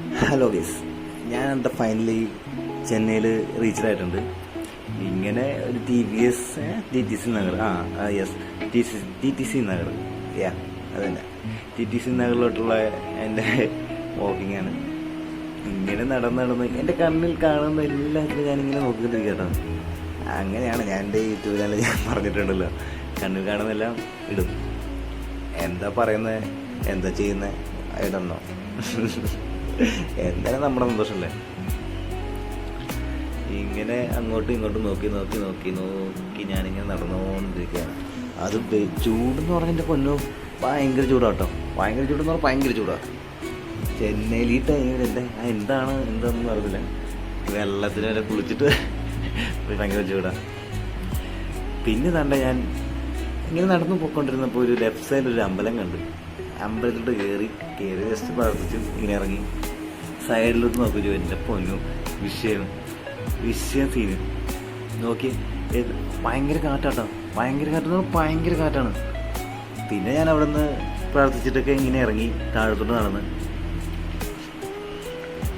Hello guess ഞാൻ എന്താ finally ചെന്നൈയിൽ റീച്ച് ആയിട്ടുണ്ട്. ഇങ്ങനെ ഒരു T V S T T C Nagar. ആ yes T C T T C Nagar. Yeah അതന്നെ. ടി ടി സി നഗറിലോട്ടുള്ള എന്റെ വാക്കിംഗ് ആണ്. ഇങ്ങനെ നടന്ന് നടന്ന് എന്റെ കണ്ണിൽ കാണുന്ന എല്ലാത്തിനും ഞാനിങ്ങനെ നോക്കിക്കൊണ്ടിരിക്കട്ടോ അങ്ങനെയാണ് ഞാൻ എന്റെ യൂട്യൂബ് ചാനൽ ഞാൻ പറഞ്ഞിട്ടുണ്ടല്ലോ. കണ്ണിൽ കാണുന്നെല്ലാം ഇടും. എന്താ പറയുന്നത് എന്താ ചെയ്യുന്നത് ഇടന്നോ എന്തായാലും നമ്മുടെ സന്തോഷമല്ലേ ഇങ്ങനെ അങ്ങോട്ടും ഇങ്ങോട്ടും നോക്കി നോക്കി നോക്കി നോക്കി ഞാനിങ്ങനെ നടന്നുകൊണ്ടിരിക്കുകയാണ്. അത് ചൂടെന്ന് പറഞ്ഞാൽ എന്റെ പൊന്നു ഭയങ്കര ചൂടാട്ടോ ഭയങ്കര ചൂടെന്ന് പറഞ്ഞാൽ ഭയങ്കര ചൂടാണ് ചെന്നൈയിൽ ഈ ടൈമിൽ എന്റെ എന്താണ് എന്താണെന്ന് അറിയില്ല വെള്ളത്തിന് വരെ കുളിച്ചിട്ട് ഭയങ്കര ചൂടാണ് പിന്നെ തണ്ട ഞാൻ ഇങ്ങനെ നടന്നു പോയിക്കൊണ്ടിരുന്നപ്പോൾ ഒരു ലെഫ്റ്റ് സൈഡിൽ ഒരു അമ്പലം കണ്ടു. അമ്പലത്തിലോട്ട് കയറി കയറി ജസ്റ്റ് പ്രാർത്ഥിച്ചു ഇങ്ങനെ ഇറങ്ങി. സൈഡിലോട്ട് നോക്കി എന്റെ പൊന്നു വിഷയം വിഷയം സീന് നോക്കി ഭയങ്കര കാറ്റാട്ടോ. ഭയങ്കര കാറ്റെന്ന് ഭയങ്കര കാറ്റാണ്. പിന്നെ ഞാൻ അവിടെ നിന്ന് പ്രാർത്ഥിച്ചിട്ടൊക്കെ ഇങ്ങനെ ഇറങ്ങി താഴത്തോട്ട് നടന്ന്.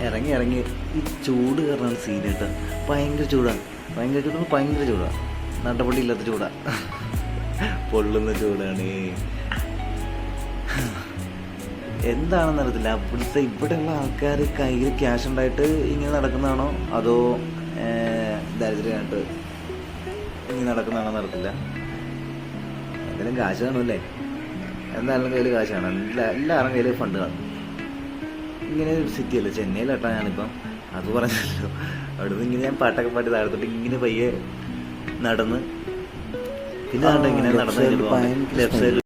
ഇറങ്ങി ഇറങ്ങി ഈ ചൂട് കാരണമാണ് സീൻ കേട്ടോ. ഭയങ്കര ചൂടാണ് ഭയങ്കര ചൂടാണ് ഭയങ്കര ചൂടാണ് നടപടി ഇല്ലാത്ത ചൂടാണ് പൊള്ളുന്ന ചൂടാണ്. എന്താണെന്ന് അറിയത്തില്ല. അവിടുത്തെ ഇവിടെയുള്ള ആൾക്കാർ കയ്യിൽ ക്യാഷ് ഉണ്ടായിട്ട് ഇങ്ങനെ നടക്കുന്നതാണോ? അതോ ദാരിദ്ര്യമായിട്ട് ഇങ്ങനെ നടക്കുന്നതാണോ നടത്തില്ല എന്തായാലും കാശ് കാണുമല്ലേ? എന്തായാലും കയ്യിൽ കാശ് കാണും. എല്ലാ എല്ലാവരും കയ്യിൽ ഫണ്ട് കാണും. ഇങ്ങനെ ഒരു സിറ്റി അല്ലേ? ചെന്നൈയിലാട്ടാ ഞാനിപ്പം. അത് പറഞ്ഞല്ലോ. അവിടെ നിന്ന് ഇങ്ങനെ ഞാൻ പാട്ടൊക്കെ പാടി താഴത്തോട്ട് ഇങ്ങനെ പയ്യെ നടന്ന്. പിന്നെ ഇങ്ങനെ നടന്ന് ലെഫ്റ്റ് സൈഡിൽ